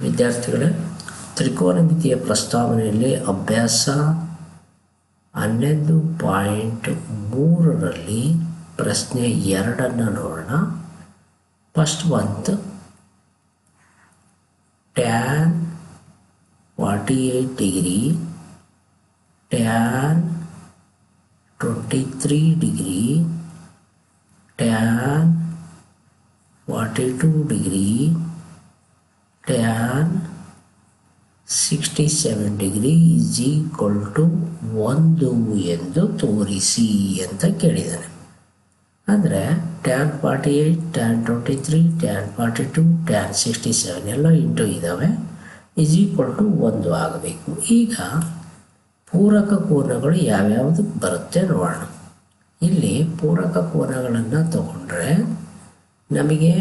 ವಿದ್ಯಾರ್ಥಿಗಳೇ, ತ್ರಿಕೋನಮಿತಿಯ ಪ್ರಸ್ತಾವನೆಯಲ್ಲಿ ಅಭ್ಯಾಸ ಹನ್ನೊಂದು ಪಾಯಿಂಟ್ ಮೂರರಲ್ಲಿ ಪ್ರಶ್ನೆ ಎರಡನ್ನು ನೋಡೋಣ. First month tan forty eight degree tan twenty three degree tan forty two degree tan sixty seven degree is equal to ಒಂದು ಎಂದು ತೋರಿಸಿ ಅಂತ ಕೇಳಿದ್ದಾನೆ ಅಂದರೆ tan forty eight tan twenty three tan forty two tan sixty seven ಎಲ್ಲ into ಇದ್ದಾವೆ is equal to ಒಂದು ಆಗಬೇಕು. ಈಗ ಪೂರಕ ಕೋನಗಳು ಯಾವ್ಯಾವುದು ಬರುತ್ತೆ ನೋಡೋಣ. ಇಲ್ಲಿ ಪೂರಕ ಕೋನಗಳನ್ನು ತಗೊಂಡ್ರೆ ನಮಗೆ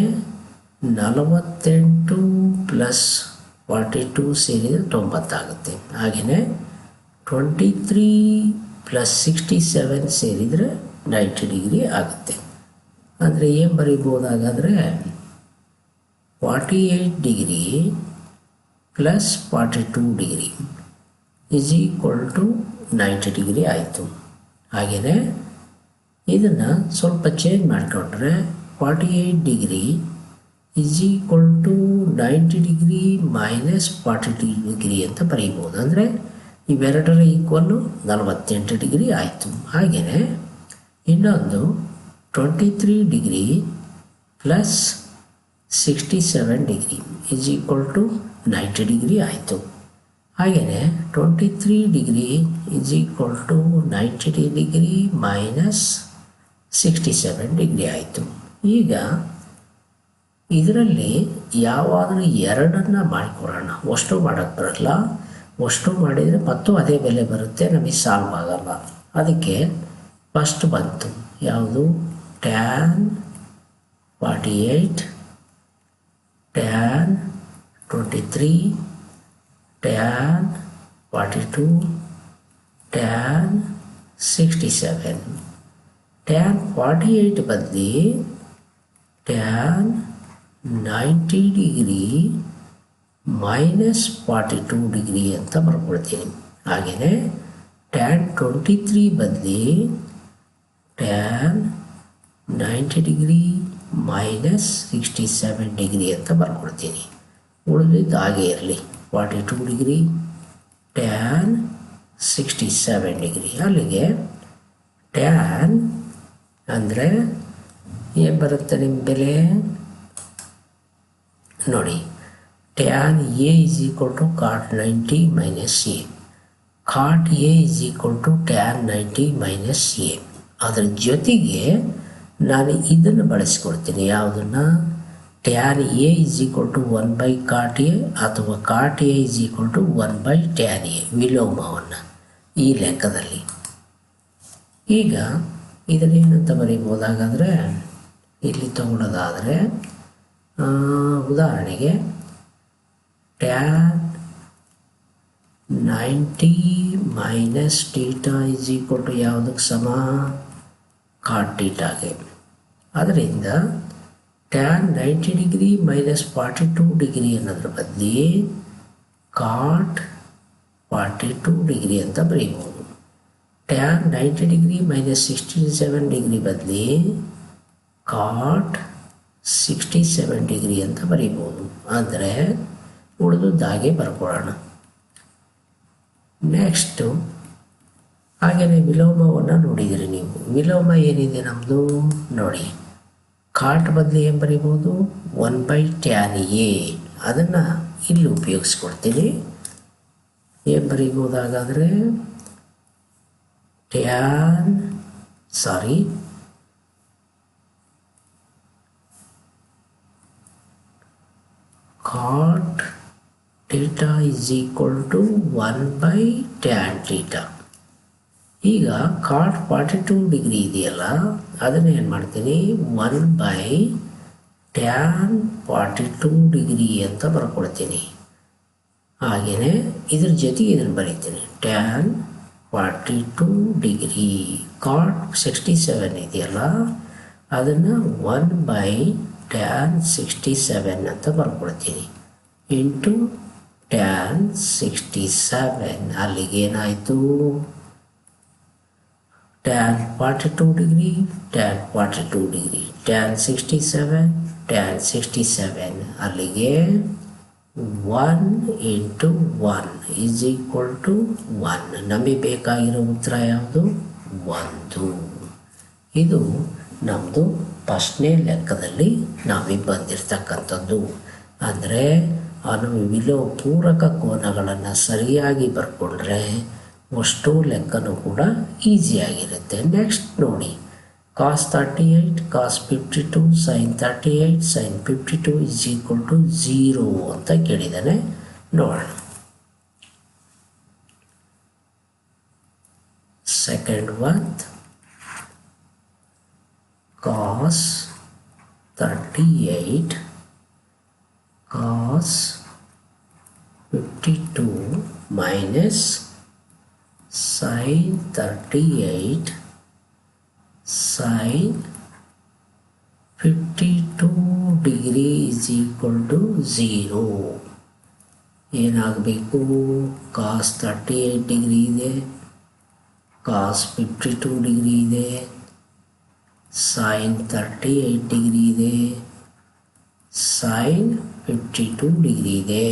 ನಲವತ್ತೆಂಟು ಪ್ಲಸ್ ಫಾರ್ಟಿ ಟು ಸೇರಿದರೆ ತೊಂಬತ್ತಾಗುತ್ತೆ. ಹಾಗೆಯೇ twenty three plus sixty seven ಸೇರಿದರೆ ನೈಂಟಿ ಡಿಗ್ರಿ ಆಗುತ್ತೆ. ಅಂದರೆ ಏನು ಬರೀಬೋದಾಗಾದರೆ forty eight degree plus forty two degree is equal to ninety degree ಆಯಿತು. ಹಾಗೆಯೇ ಇದನ್ನು ಸ್ವಲ್ಪ ಚೇಂಜ್ ಮಾಡಿಕೊಂಡ್ರೆ forty eight degree is equal to ninety degree minus forty degree ಅಂತ ಬರೀಬೋದು ಅಂದರೆ ಇವೆರಡರ ಈಕ್ವಲ್ಲು ನಲವತ್ತೆಂಟು ಡಿಗ್ರಿ ಆಯಿತು. ಹಾಗೆಯೇ ಇನ್ನೊಂದು twenty three degree plus sixty seven degree is equal to ninety degree ಆಯಿತು. ಹಾಗೆಯೇ twenty three degree is equal to ninety degree minus sixty seven degree ಆಯಿತು. ಈಗ ಇದರಲ್ಲಿ ಯಾವಾಗಲೂ ಎರಡನ್ನ ಮಾಡಿಕೊಡೋಣ. ಅಷ್ಟು ಮಾಡೋಕ್ಕೆ ಬರಲ್ಲ. ಅಷ್ಟು ಮಾಡಿದರೆ ಮತ್ತು ಅದೇ ಬೆಲೆ ಬರುತ್ತೆ, ನಮಗೆ ಸಾಲ್ವ್ ಆಗಲ್ಲ. ಅದಕ್ಕೆ ಫಸ್ಟ್ ಬಂತು. ಯಾವುದು? Tan forty eight tan twenty three tan forty two tan sixty seven tan forty eight ಬದಲಿ tan ninety degree minus forty two degree ಅಂತ ಬರ್ಕೊಳ್ತೀನಿ. ಹಾಗೆಯೇ ಟ್ಯಾನ್ ಟ್ವೆಂಟಿ ತ್ರೀ ಬದಲಿ tan ninety degree minus sixty seven degree ಅಂತ ಬರ್ಕೊಡ್ತೀನಿ ಉಳಿದಿದ್ದು ಹಾಗೆ ಇರಲಿ. Forty two degree tan sixty seven degree. ಅಲ್ಲಿಗೆ ಟ್ಯಾನ್ ಅಂದರೆ ಏನು ಬರುತ್ತೆ ನಿಮ್ಮ ಬೆಲೆ? ನೋಡಿ tan A is equal to cot ninety minus A cot A is equal to tan ninety minus A ಅದರ ಜೊತೆಗೆ ನಾನು ಇದನ್ನು ಬಳಸಿಕೊಡ್ತೀನಿ. ಯಾವುದನ್ನು? Tan A is equal to one by cot A ಅಥವಾ cot A is equal to one by tan A ವಿಲೋಮವನ್ನು ಈ ಲೆಕ್ಕದಲ್ಲಿ. ಈಗ ಇದನ್ನೇನಂತ ಬರೀಬೋದಾಗಾದರೆ ಇಲ್ಲಿ ತಗೊಳ್ಳೋದಾದರೆ ಉದಾಹರಣೆಗೆ tan ninety minus theta is equal to ಯಾವುದಕ್ಕೆ ಸಮ? ಕಾಟ್ ಟೀಟಾಗೆ ಅದರಿಂದ tan ninety degree minus forty two degree ಅನ್ನೋದ್ರ ಬದಲಿ ಕಾಟ್ ಫಾರ್ಟಿ ಟೂ ಡಿಗ್ರಿ ಅಂತ ಬರೀಬೋದು. Tan ninety degree minus sixty seven degree ಬದಲಿ ಕಾಟ್ ಸಿಕ್ಸ್ಟಿ ಸೆವೆನ್ ಡಿಗ್ರಿ ಅಂತ ಬರೀಬೋದು. ಅಂದರೆ ಉಳಿದುದಾಗೆ ಬರ್ಕೊಳ್ಳೋಣ. ನೆಕ್ಸ್ಟು ಹಾಗೆಯೇ ವಿಲೋಮವನ್ನು ನೋಡಿದಿರಿ ನೀವು. ವಿಲೋಮ ಏನಿದೆ ನಮ್ಮದು ನೋಡಿ, ಕಾಟ್ ಬದಲಿ ಏನು ಬರೀಬೋದು? One by tan A. ಅದನ್ನು ಇಲ್ಲಿ ಉಪಯೋಗಿಸ್ಕೊಡ್ತೀನಿ. ಏನು ಬರೀಬೋದಾಗಾದರೆ? Tan, sorry cot theta is equal to one by tan theta ಈಗ ಕಾಟ್ ಫಾರ್ಟಿ ಟೂ ಡಿಗ್ರಿ ಇದೆಯಲ್ಲ, ಅದನ್ನ ಏನು ಮಾಡ್ತೀನಿ? One by tan forty two degree ಅಂತ ಬರ್ಕೊಡ್ತೀನಿ. ಹಾಗೆಯೇ ಇದ್ರ ಜೊತೆಗೆ ಇದನ್ನು ಬರೀತೀನಿ. Tan forty two degree cot sixty seven ಇದೆಯಲ್ಲ, ಅದನ್ನು one by tan sixty seven ಅಂತ ಬರ್ಕೊಳ್ತೀನಿ into tan sixty seven ಅಲ್ಲಿಗೇನಾಯಿತು tan forty two degree tan forty two degree tan sixty seven tan sixty seven ಅಲ್ಲಿಗೆ one into one is equal to one ನಮಗೆ ಬೇಕಾಗಿರೋ ಉತ್ತರ ಯಾವುದು? ಒಂದು. ಇದು ನಮ್ಮದು ಫಸ್ಟ್ನೇ ಲೆಕ್ಕದಲ್ಲಿ ನಾವಿಗೆ ಬಂದಿರತಕ್ಕಂಥದ್ದು. ಅಂದರೆ ಅನುವಿಲೋ ಪೂರಕ ಕೋನಗಳನ್ನು ಸರಿಯಾಗಿ ಬರ್ಕೊಂಡ್ರೆ ಅಷ್ಟು ಲೆಕ್ಕನೂ ಕೂಡ ಈಸಿಯಾಗಿರುತ್ತೆ ನೆಕ್ಸ್ಟ್ ನೋಡಿ. Cos thirty eight cos fifty two sine thirty eight sine fifty two is equal to zero ಅಂತ ಕೇಳಿದ್ದಾನೆ. ನೋಡೋಣ. Second one cos thirty eight cos fifty two minus sine thirty eight sine fifty two degree is equal to zero ಏನಾಗಬೇಕು? Cos thirty eight degree ಇದೆ. Cos fifty two degree ಇದೆ. Sine thirty eight degree ಇದೆ. Sine fifty two degree ಇದೆ.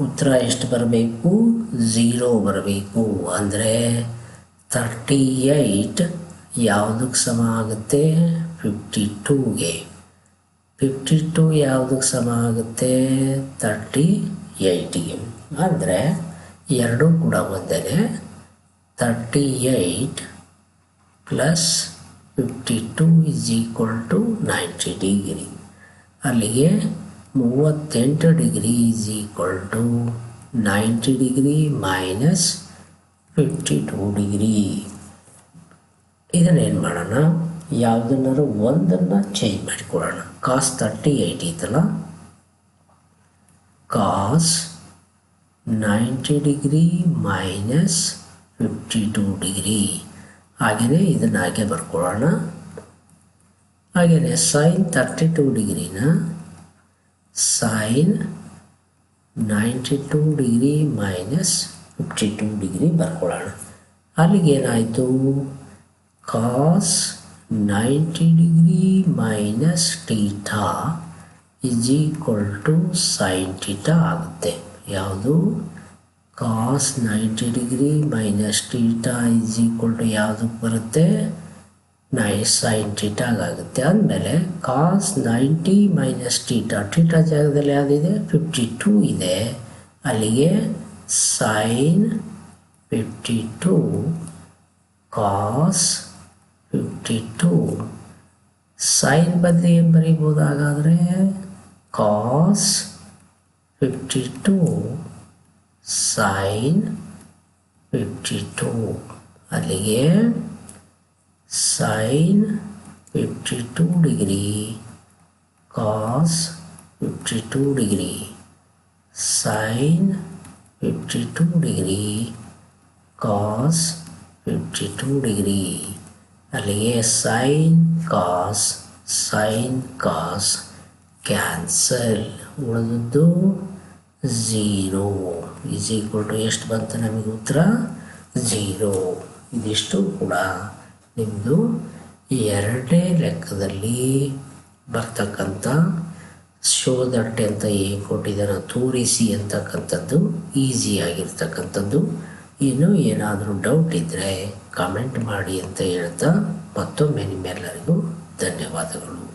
ಉತ್ತರ ಎಷ್ಟು ಬರಬೇಕು? Zero ಬರಬೇಕು. ಅಂದರೆ ತರ್ಟಿ ಏಯ್ಟ್ ಯಾವುದಕ್ಕೆ ಸಮ ಆಗುತ್ತೆ? ಫಿಫ್ಟಿ ಟೂಗೆ ಫಿಫ್ಟಿ ಟು ಯಾವುದಕ್ಕೆ ಸಮ ಆಗುತ್ತೆ? ತರ್ಟಿ ಏಯ್ಟಿಗೆ ಅಂದರೆ ಎರಡೂ ಕೂಡ ಒಂದೇ thirty eight plus fifty two is equal to ninety degree ಅಲ್ಲಿಗೆ ಮೂವತ್ತೆಂಟು degree is equal to ninety degree minus fifty two degree ಇದನ್ನೇನು ಮಾಡೋಣ? ಯಾವುದನ್ನಾರು ಒಂದನ್ನು ಚೇಂಜ್ ಮಾಡಿಕೊಡೋಣ ಕಾಸ್ ತರ್ಟಿ ಏಯ್ಟ್ ಐತಲ್ಲ? Cos ninety degree minus fifty two degree ಹಾಗೆಯೇ ಇದನ್ನು ಹಾಗೆ ಬರ್ಕೊಳ್ಳೋಣ ಹಾಗೆಯೇ sine thirty two ಡಿಗ್ರಿನ sine ninety two degree minus fifty two degree ಬರ್ಕೊಳ್ಳೋಣ. ಅಲ್ಲಿಗೇನಾಯಿತು cos ninety degree minus theta is equal to sine theta ಆಗುತ್ತೆ. ಯಾವುದು? Cos ninety degree minus theta is equal to ಯಾವುದಕ್ಕೆ ಬರುತ್ತೆ? ನೈ ಸೈನ್ ಟೀಟಾಗುತ್ತೆ ಅಂದಮೇಲೆ cos ninety minus theta theta ಜಾಗದಲ್ಲಿ ಯಾವುದಿದೆ? Fifty two ಇದೆ. ಅಲ್ಲಿಗೆ sine fifty two cos fifty two sine ಬದಲಿ ಏನು ಬರೀಬೋದು cos fifty two sine fifty two ಅಲ್ಲಿಗೆ sine fifty two degree cos fifty two degree sine fifty two degree cos fifty two degree ಅಲ್ಲಿಗೆ sine zero. Is equal to ಎಷ್ಟು ಬಂತು ನಮಗೆ ಉತ್ತರ? Zero. ಇದಿಷ್ಟು ಕೂಡ ನಿಮ್ಮದು ಎರಡನೇ ಲೆಕ್ಕದಲ್ಲಿ ಬರ್ತಕ್ಕಂಥ ಶೋಧಟ್ಟೆ ಅಂತ ಏನು ಕೊಟ್ಟಿದ್ದಾರೆ ತೋರಿಸಿ ಅಂತಕ್ಕಂಥದ್ದು ಈಸಿಯಾಗಿರ್ತಕ್ಕಂಥದ್ದು ಇನ್ನೂ ಏನಾದರೂ ಡೌಟ್ ಇದ್ದರೆ ಕಾಮೆಂಟ್ ಮಾಡಿ ಅಂತ ಹೇಳ್ತಾ ಮತ್ತೊಮ್ಮೆ ನಿಮ್ಮೆಲ್ಲರಿಗೂ ಧನ್ಯವಾದಗಳು.